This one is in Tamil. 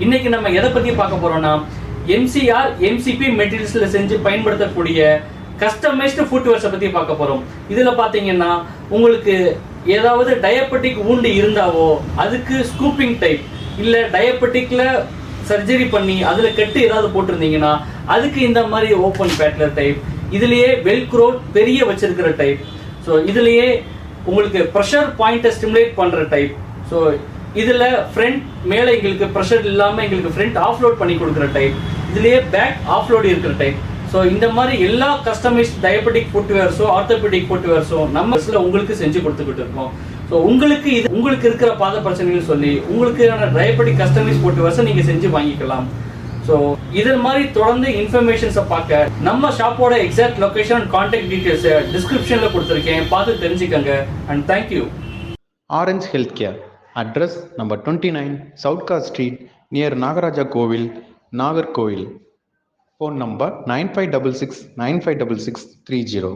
இன்னைக்கு நம்ம எதை பத்தி பார்க்க போறோம்னா எம்சிஆர் எம்சிபி மெட்டீரியல்ஸ்ல செஞ்சு பயன்படுத்தக்கூடிய கஸ்டமைஸ்டு ஃபுட்வேர்ஸை பத்தி பார்க்க போறோம். இதுல பாத்தீங்கன்னா உங்களுக்கு ஏதாவது டயபெட்டிக் ஊண்டு இருந்தாவோ அதுக்கு ஸ்கூப்பிங் டைப் இல்ல டயபெட்டிக்ல சர்ஜரி பண்ணி அதுல கட்டு ஏதாவது போட்டிருந்தீங்கன்னா அதுக்கு இந்த மாதிரி ஓப்பன் பேட்லர் டைப் இதுலயே வெல்க்ரோ பெரிய வச்சிருக்கிற டைப் ஸோ இதுலயே உங்களுக்கு ப்ரெஷர் பாயிண்ட்டை ஸ்டிமுலேட் பண்ற டைப் ஸோ இதில் ஃப்ரண்ட் மேலே எங்களுக்கு ப்ரெஷர் இல்லாமல் எங்களுக்கு ஃப்ரண்ட் ஆஃப்லோட் பண்ணி கொடுக்குற டைப் இதுலேயே பேக் ஆஃப்லோட் இருக்கிற டைப் ஸோ இந்த மாதிரி எல்லா கஸ்டமைஸ் டயபெட்டிக் ஃபுட்வேர்ஸோ ஆர்த்தோபெட்டிக் ஃபுட்வேர்ஸோ நம்ம சில உங்களுக்கு செஞ்சு கொடுத்துக்கிட்டு இருக்கோம். ஸோ உங்களுக்கு இது உங்களுக்கு இருக்கிற பாத பிரச்சனைகள் சொல்லி உங்களுக்கான டயபெட்டிக் கஸ்டமைஸ் ஃபுட்வேர்ஸை நீங்கள் செஞ்சு வாங்கிக்கலாம். ஸோ இதன் மாதிரி தொடர்ந்து இன்ஃபர்மேஷன்ஸை பார்க்க நம்ம ஷாப்போட எக்ஸாக்ட் லொகேஷன் அண்ட் கான்டாக்ட் டீட்டெயில்ஸை டிஸ்கிரிப்ஷனில் கொடுத்துருக்கேன். பார்த்து தெரிஞ்சுக்கங்க. And thank you orange health care address number twenty nine சவுட்கா ஸ்ட்ரீட் நியர் நாகராஜா கோவில் Nagercoil phone number nine five double six nine five double six three zero